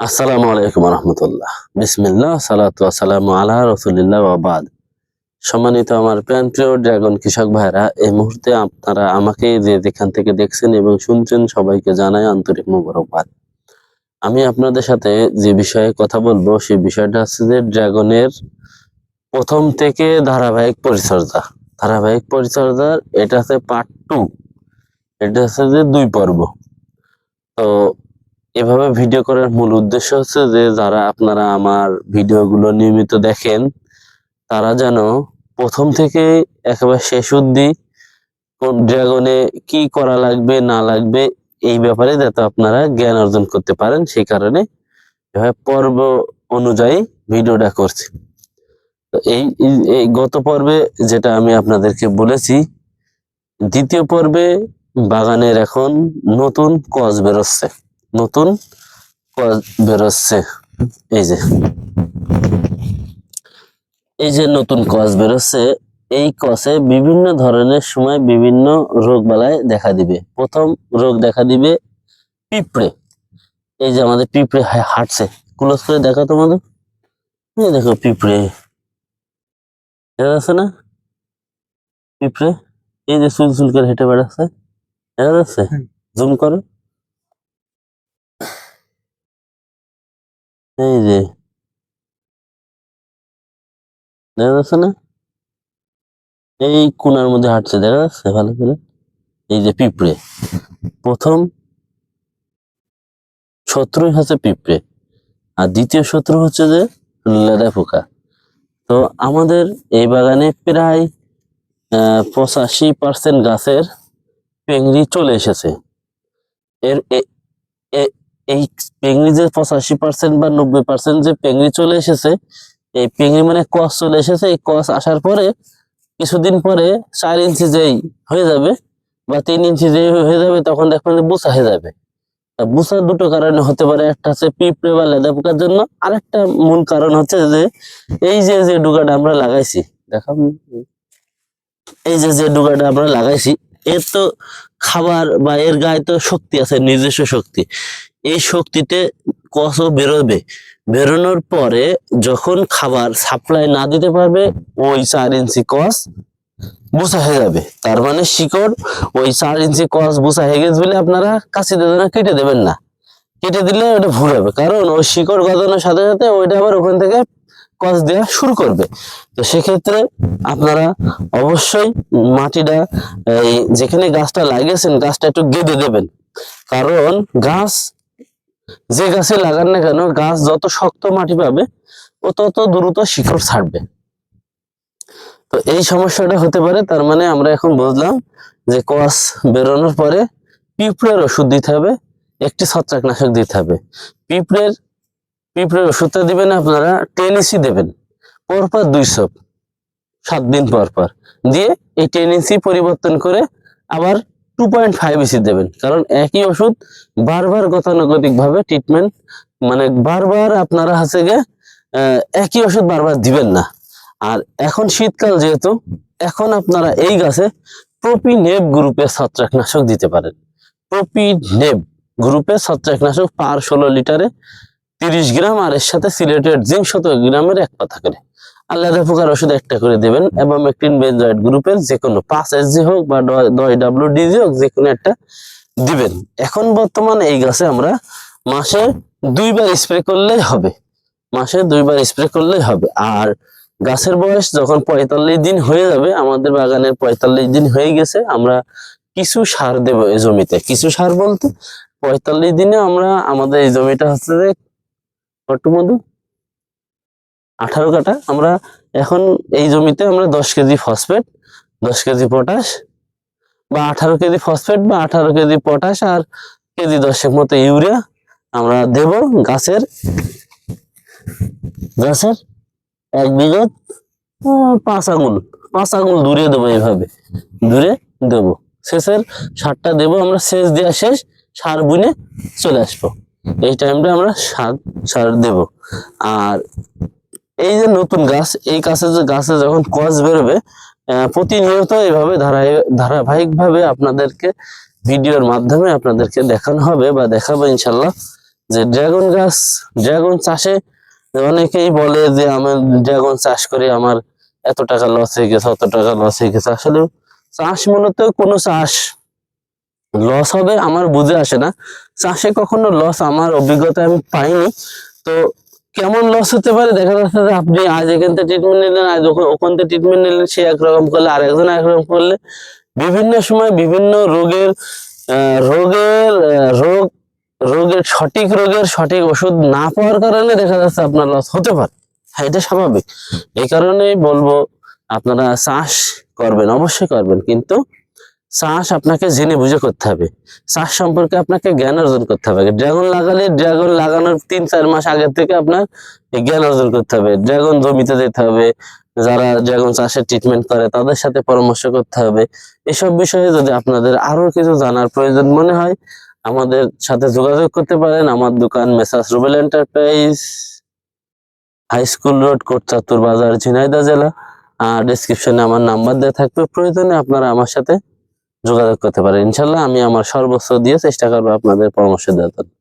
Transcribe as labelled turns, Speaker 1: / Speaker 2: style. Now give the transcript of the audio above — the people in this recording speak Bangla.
Speaker 1: আসসালামু আলাইকুম রহমতুল্লাহ বিসমিল্লাহ, সালাতু আসসালামু আলা রসুলিল্লাহ ওয়াবাদ সম্মানিত আমার প্যান প্রিয় ড্রাগন কৃষক ভাইরা, এই মুহূর্তে আপনারা আমাকে যে যেখান থেকে দেখছেন এবং শুনছেন সবাইকে জানাই আন্তরিক মুবারকবাদ। আমি আপনাদের সাথে যে বিষয়ে কথা বলব, সেই বিষয়টা হচ্ছে যে ড্রাগনের প্রথম থেকে ধারাবাহিক পরিচর্যা। ধারাবাহিক পরিচর্যার এটা হচ্ছে পার্ট টু এটা হচ্ছে যে দুই পর্ব। তো এভাবে ভিডিও করার মূল উদ্দেশ্য হচ্ছে যে, যারা আপনারা আমার ভিডিওগুলো নিয়মিত দেখেন, তারা যেন প্রথম থেকে একেবারে শেষ অব্দি কোন ড্রাগনে কি করা লাগবে, না লাগবে, এই ব্যাপারে যাতে আপনারা জ্ঞান অর্জন করতে পারেন, সেই কারণে এভাবে পর্ব অনুযায়ী ভিডিওটা করছি। তো এই গত পর্বে যেটা আমি আপনাদেরকে বলেছি, দ্বিতীয় পর্বে বাগানের এখন নতুন কজ বেরোচ্ছে। নতুন বেরোচ্ছে। এই যে। এই যে নতুন কজ বেরোচ্ছে এই কসে বিভিন্ন ধরনের সময় বিভিন্ন রোগ বালায় দেখা দিবে। প্রথম রোগ দেখা দিবে পিঁপড়ে। এই যে আমাদের পিঁপড়ে হাঁটছে। ক্লোজ করে দেখো তোমাদের। এই দেখো পিঁপড়ে। দেখা যাচ্ছে না? পিঁপড়ে। এই যে চুল চুল করে হেঁটে বেড়াচ্ছে। দেখা যাচ্ছে? জুম করো। এই যে দেখা যাচ্ছে না এই কোনার মধ্যে হাঁটছে, দেখা? যাচ্ছে ভালো করে। এই যে পিঁপড়ে। প্রথম শত্রুই হচ্ছে পিঁপড়ে। আর দ্বিতীয় শত্রু হচ্ছে যে লেদা পোকা। তো আমাদের এই বাগানে প্রায় পঁচাশি পার্সেন্ট গাছের পেংড়ি চলে এসেছে। এর এই পেংড়ি যে পঁচাশি পার্সেন্ট বা নব্বই পার্সেন্ট যে পেংড়ি চলে এসেছে, এই পেংড়ি মানে কস চলে এসেছে। এই কস আসার পরে কিছুদিন পরে চার ইঞ্চি যেই হয়ে যাবে বা তিন ইঞ্চি যেই হয়ে যাবে, তখন দেখবেন যে বুসা হয়ে যাবে। বুসার দুটো কারণে হতে পারে। একটা হচ্ছে পিঁপড়ে বা লেদা পোকার জন্য। আরেকটা মূল কারণ হচ্ছে যে, এই যে যে ডুগাটা আমরা লাগাইছি দেখাম এই যে যে ডুগাটা আমরা লাগাইছি, এর তো খাবার বা এর গায়ে তো শক্তি আছে, নিজস্ব শক্তি। এই শক্তিতে কসও বেরোবে। বেরোনোর পরে যখন খাবার সাপ্লাই না দিতে পারবে, ওই চার ইঞ্চি কস বুসা হয়ে যাবে। তার মানে শিকড় ওই চার ইঞ্চি কস বুসা হয়ে গেছে বলে আপনারা কাছে দেবেন না, কেটে দেবেন না। কেটে দিলে ওটা ভুল হবে, কারণ ওই শিকড় গজানোর সাথে সাথে ওইটা আবার ওখান থেকে কস দেওয়া শুরু করবে। তো সেক্ষেত্রে আপনারা অবশ্যই মাটিটা, এই যেখানে গাছটা লাগিয়েছেন, গাছটা একটু গেঁদে দেবেন। কারণ গাছ যে গাছে লাগান না কেন, গাছ যত শক্ত মাটি পাবে ও তত দ্রুত শিকড় ছাড়বে। তো এই সমস্যাটা হতে পারে, তার মানে আমরা এখন বুঝলাম যে কস বেরোনোর পরে পিঁপড়ের ওষুধ দিতে হবে, একটি ছত্রাকনাশক দিতে হবে। পিঁপড়ের পিঁপড়ের ওষুধটা দিবেন আপনারা টেনিসি দেবেন, পরপর দুই সপ সাত দিন পর পর দিয়ে এই টেনিসি পরিবর্তন করে আবার টু পয়েন্ট ফাইভ ইসি দেবেন। কারণ একই ওষুধ বারবার গতানুগতিক ভাবে ট্রিটমেন্ট মানে বারবার আপনারা হচ্ছে গিয়ে একই ওষুধ বারবার দিবেন না। আর এখন শীতকাল যেহেতু, এখন আপনারা এই গাছে প্রোপিনেব গ্রুপের ছত্রাকনাশক দিতে পারেন। প্রোপিনেব গ্রুপের ছত্রাকনাশক পার ষোলো লিটারে তিরিশ গ্রাম, আর এর সাথে সিলেটেড জিঙ্ক শত গ্রামের এক পাতা করে। আলাদা পোকার ওষুধ একটা করে দেবেন, এবং একটিন বেনজয়েড গ্রুপের যে কোনো পাঁচ এস জি হোক বা দশ ডাব্লিউ ডিজি হোক যে কোনো একটা দিবেন। এখন বর্তমানে এই গাছে আমরা মাসে দুইবার স্প্রে করলেই হবে। মাসে দুইবার স্প্রে করলেই হবে। আর গাছের বয়স যখন পঁয়তাল্লিশ দিন হয়ে যাবে, আমাদের বাগানের পঁয়তাল্লিশ দিন হয়ে গেছে, আমরা কিছু সার দেবো এই জমিতে। কিছু সার বলতে, পঁয়তাল্লিশ দিনে আমরা, আমাদের এই জমিটা হচ্ছে যে মধু আঠারো কাটা আমরা এখন এই জমিতে আমরা দশ কেজি ফসফেট, দশ কেজি পটাশ বা আঠারো কেজি ফসফেট বা আঠারো কেজি পটাশ আর কেজি দশেক মতো ইউরিয়া আমরা দেব গাছের। গাছের এক বিঘত পাঁচ আঙুল পাঁচ আঙুল দূরে দেবো এইভাবে, দূরে দেবো। শেষের সারটা দেবো আমরা শেষ দেওয়া শেষ, সার বুনে চলে আসব। এই টাইমটা আমরা সার সার দেব। আর এই যে নতুন গাছ, এই গাছে যে গাছে যখন কস বেরোবে প্রতিনিয়ত এইভাবে ধারাবাহিক ধারাবাহিকভাবে আপনাদেরকে ভিডিওর মাধ্যমে আপনাদেরকে দেখানো হবে বা দেখাবো ইনশাল্লাহ যে ড্রাগন গাছ, ড্রাগন চাষে অনেকেই বলে যে আমার ড্রাগন চাষ করে আমার এত টাকা লস হয়ে গেছে, অত টাকা লস হয়ে গেছে। আসলে চাষ মূলত কোনো চাষ লস হবে আমার বুঝে আসে না। চাষে কখনো লস আমার অভিজ্ঞতা আমি পাইনি। তো কেমন লস হতে পারে দেখা যাচ্ছে যে আপনি আজ এখান থেকে ট্রিটমেন্ট নিলেন, আজ ওখান- থেকে ট্রিটমেন্ট নিলেন, সে একরকম করলে আর একজন একরকম করলে বিভিন্ন সময় বিভিন্ন রোগের রোগের রোগ, রোগের সঠিক রোগের সঠিক ওষুধ না পাওয়ার কারণে দেখা যাচ্ছে আপনার লস হতে পারে। হ্যাঁ এটা স্বাভাবিক। এই কারণেই বলব, আপনারা চাষ করবেন, অবশ্যই করবেন। কিন্তু চাষ আপনাকে জেনে বুঝে করতে হবে। চাষ সম্পর্কে আপনাকে জ্ঞান অর্জন করতে হবে। ড্রাগন লাগালে ড্রাগন লাগানোর তিন চার মাস আগে থেকে আপনার জ্ঞান অর্জন করতে হবে। ড্রাগন জমিতে যেতে হবে, যারা ড্রাগন চাষের ট্রিটমেন্ট করে তাদের সাথে পরামর্শ করতে হবে। এসব বিষয়ে যদি আপনাদের আরও কিছু জানার প্রয়োজন মনে হয়, আমাদের সাথে যোগাযোগ করতে পারেন। আমার দোকান Messrs Rubel enterprise, high school road Kotchandpur বাজার ঝিনাইদা জেলা। আর ডিসক্রিপশনে আমার নাম্বার দেওয়া থাকবে। প্রয়োজনে আপনারা আমার সাথে যোগাযোগ করতে পারেন ইনশাল্লাহ আমি আমার সর্বোচ্চ দিয়ে চেষ্টা করব আপনাদের পরামর্শ দেওয়ার।